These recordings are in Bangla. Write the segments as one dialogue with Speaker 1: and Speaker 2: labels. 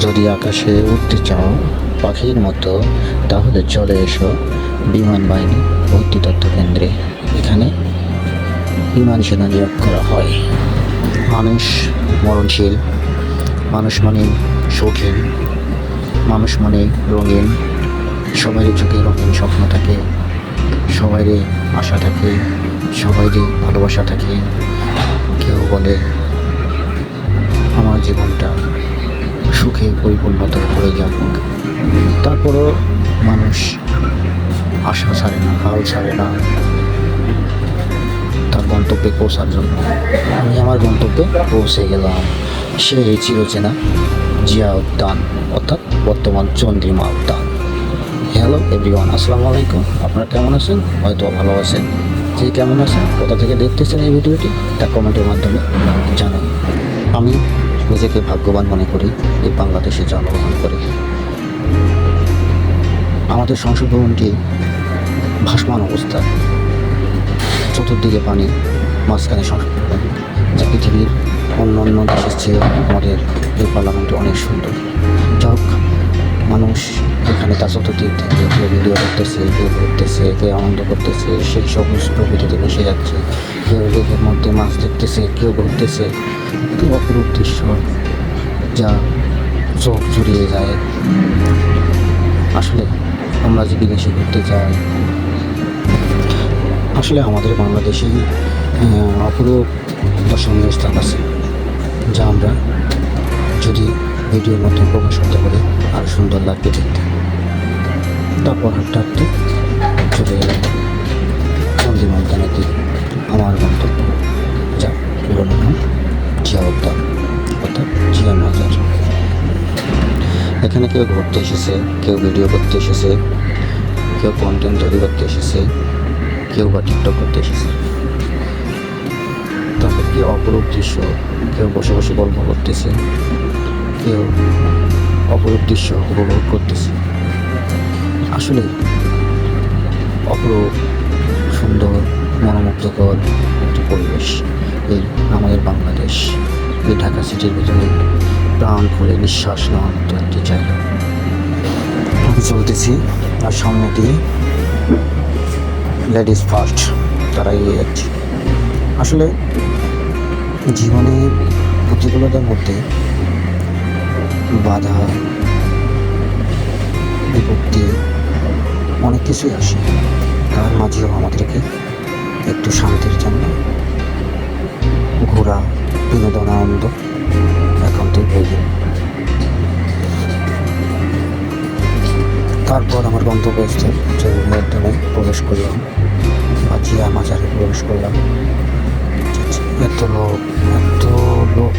Speaker 1: যদি আকাশে উঠতে চাও, পাখির মতো, তাহলে চলে এসো বিমান বাহিনী ভর্তি তথ্য কেন্দ্রে। এখানে বিমান সেনা নিয়োগ করা হয়। মানুষ মরণশীল, মানুষ মানে শৌখিন, মানুষ মানে রঙিন সবারই চোখে রঙিন স্বপ্ন থাকে সবারই আশা থাকে সবারই ভালোবাসা থাকে। কেউ বলে, আমার জীবনটা সুখে পরিপূর্ণতা করে যাক। তারপরও মানুষ আশা ছাড়ে না, হাল ছাড়ে না তার গন্তব্যে পৌঁছার জন্য। আমি আমার গন্তব্যে পৌঁছে গেলাম। সে সেই চিরচেনা জিয়া উদ্যান, অর্থাৎ বর্তমান চন্দ্রিমা উদ্যান। হ্যালো এভরিওয়ান, আসসালামু আলাইকুম। আপনারা কেমন আছেন? হয়তো ভালো আছেন। যে কেমন আছেন? কোথা থেকে দেখতেছেন এই ভিডিওটি? তা কমেন্টের মাধ্যমে জানান। আমি নিজেকে ভাগ্যবান মনে করি, এই বাংলাদেশে জন্মগ্রহণ করে। আমাদের সংসদ ভবনটি ভাসমান অবস্থা। চতুর্দিকে পানি, মাঝখানে সংসদ ভবন যা পৃথিবীর অন্য অন্য দেশের চেয়ে আমাদের এই পার্লামেন্টটি অনেক সুন্দর। যাক মানুষ এখানে তার চতুর্দিক থেকে ভিডিও করতেছে কেউ ঘুরতেছে কেউ আনন্দ করতেছে, সেই প্রকৃতিতে মাছ দেখতেছে, কেউ ঘুরতেছে কি অপরূপ দৃশ্য, যা চোখ জুড়িয়ে যায়। আসলে আমরা যে বিদেশে ঘুরতে যাই, আসলে আমাদের বাংলাদেশে অপরূপ দর্শনীয় স্থান আছে, যা আমরা যদি ভিডিওর মাধ্যমে প্রকাশ করতে পারি আরও সুন্দর লাগবে দেখতে। তারপর হাঁটতে হাঁটতে চলে এলাম। মন্দির আমার গন্তব্য। এখানে কেউ ঘুরতে এসেছে, কেউ ভিডিও করতে এসেছে, কেউ কন্টেন্ট তৈরি করতে এসেছে, কেউ বা টিকটক করতে এসেছে। তারপর কি অপরূপ দৃশ্য, কেউ বসে বসে গল্প করতেছে, কেউ অপরূপ দৃশ্য উপভোগ করতেছে। আসলে অপরূপ, সুন্দর, মনোমুগ্ধকর একটি পরিবেশ এই আমাদের বাংলাদেশ, এই ঢাকা সিটির ভিতরে। প্রাণ খুলে নিঃশ্বাস নেওয়ার মতো একটি জায়গা। আমি চলতেছি, আর সামনে দিয়ে লেডিস ফার্স্ট তারা এগিয়ে যাচ্ছে আসলে জীবনের প্রতিকূলতার মধ্যে বাধা, বিপত্তি, অনেক কিছুই আসে। তার মাঝেও আমাদেরকে একটু শান্তির জন্য ঘোরা বিনোদন আনন্দ একান্তই প্রয়োজন তারপর আমার গন্তব্যস্থল মাধ্যমে প্রবেশ করলাম, বা জিয়া মাজারে প্রবেশ করলাম। এত লোক এত লোক,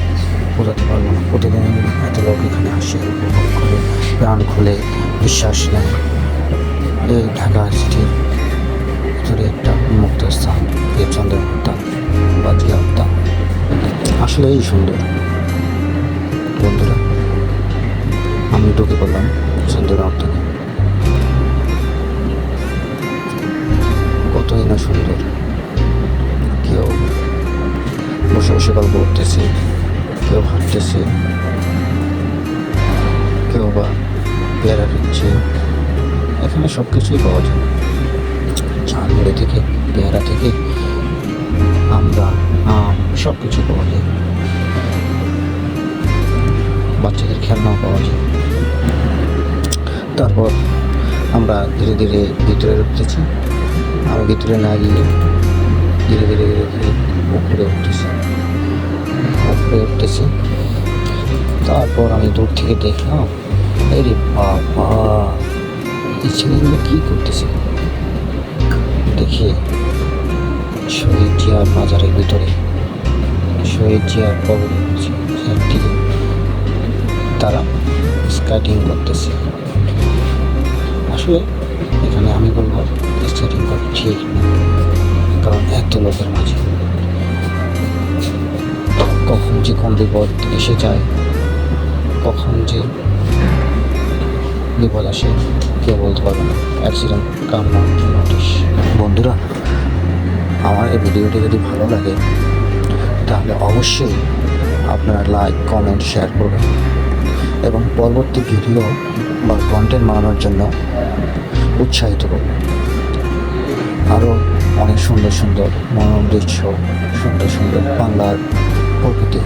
Speaker 1: বোঝাতে পারব না। প্রতিদিন এত লোক এখানে আসে, উপভোগ করে, প্রাণ খুলে বিশ্বাস নেয়। এই ঢাকা সিটির ভিতরে একটা উন্মুক্ত স্থান, এই চন্দ্র উদ্যান বা জিয়া উদ্যান আসলেই সুন্দর। বন্ধুরা, আমি ঢুকে পড়লাম চন্দ্র উদ্যানে কতই না সুন্দর কেউ বসে বসে গল্প করতেছে, কেউ হাঁটতেছে, কেউ বা পেয়ারা দিচ্ছে, এখানে সব কিছুই পাওয়া যায়। ঝালমুড়ি থেকে, পেয়ারা থেকে আমরা আম সব কিছু পাওয়া যায়। বাচ্চাদের খেলনাও পাওয়া যায়। তারপর আমরা ধীরে ধীরে ভিতরে উঠতেছি। আমি ভিতরে না গিয়ে ধীরে ধীরে ধীরে ধীরে উপরে উঠতেছি। উপরে উঠতেছি। তারপর আমি দূর থেকে দেখলাম, আরে বাবা, এই ছেলেগুলো কী করতেছে? দেখি, শহীদ জিয়ার মাজারের ভিতরে, শহীদ জিয়ার কবর দিকে তারা স্কেটিং করতেছে। আসলে এখানে আমি বলব স্কেটিং করা ঠিক কারণ এত লোকের মাঝে। কখন যে কোন বিপদ এসে যায়, কখন যে বিপদ আসে, কেউ বলতে পারবে না। অ্যাক্সিডেন্ট কাম নোটিশ বন্ধুরা, আমার এই ভিডিওটি যদি ভালো লাগে, তাহলে অবশ্যই আপনারা লাইক কমেন্ট শেয়ার করবেন। এবং পরবর্তী ভিডিও বা কন্টেন্ট বানানোর জন্য উৎসাহিত করব। আরও অনেক সুন্দর সুন্দর মনোরম দৃশ্য সুন্দর সুন্দর বাংলার প্রকৃতি,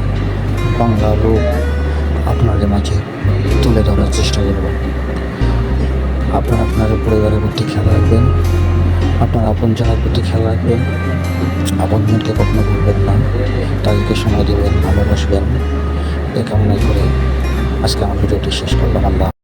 Speaker 1: বাংলার রূপ আপনাদের মাঝে তুলে ধরার চেষ্টা করব। আপনারা আপনার পরিবারের প্রতি খেয়াল রাখবেন, আপনার আপনজনের প্রতি খেয়াল রাখবেন আপনজনকে কখনো ভুলবেন না, তাদেরকে সময় দেবেন, ভালোবাসবেন। এ কামনাই করে। আজকে আমার ভিডিওটি শেষ করলাম। আল্লাহ